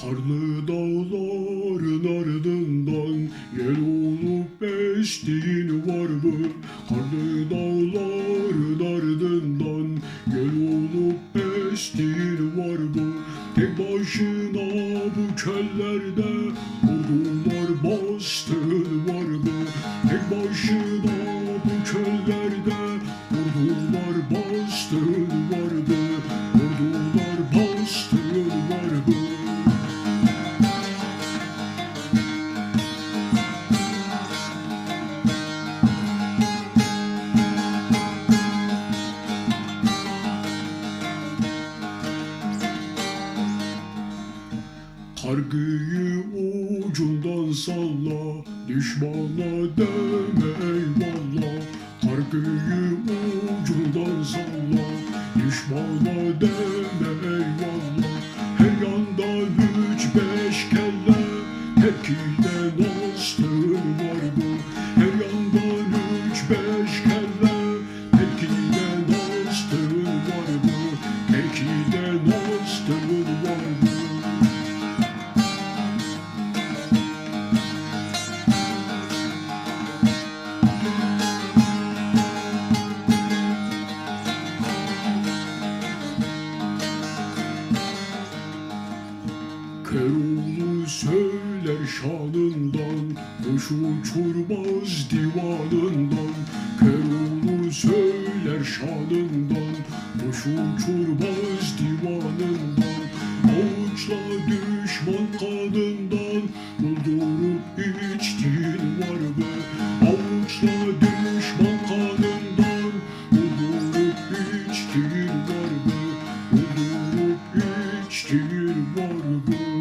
Karlı dağların ardından Gel olup beştiğin var mı? Karlı dağların ardından Gel olup beştiğin var mı? Tek başına bu çöllerde Ordular bastığın var mı? Tek başına Kargıyı ucundan salla Düşmana deme eyvallah Kargıyı ucundan salla Düşmana deme eyvallah Her yanda üç beş kelle Tekide nastın var mı? Her yandan üç beş kelle Tekide nastın var mı? Tekide Keroğlu söyler şanından Boş uçurmaz divanından. Keroğlu söyler şanından Boş uçurmaz divanından. Avuçla düşman kanından Doldurup içtiğin var be. Avuçla düşman kanından Doldurup içtiğin var be. Doldurup içtiğin var be.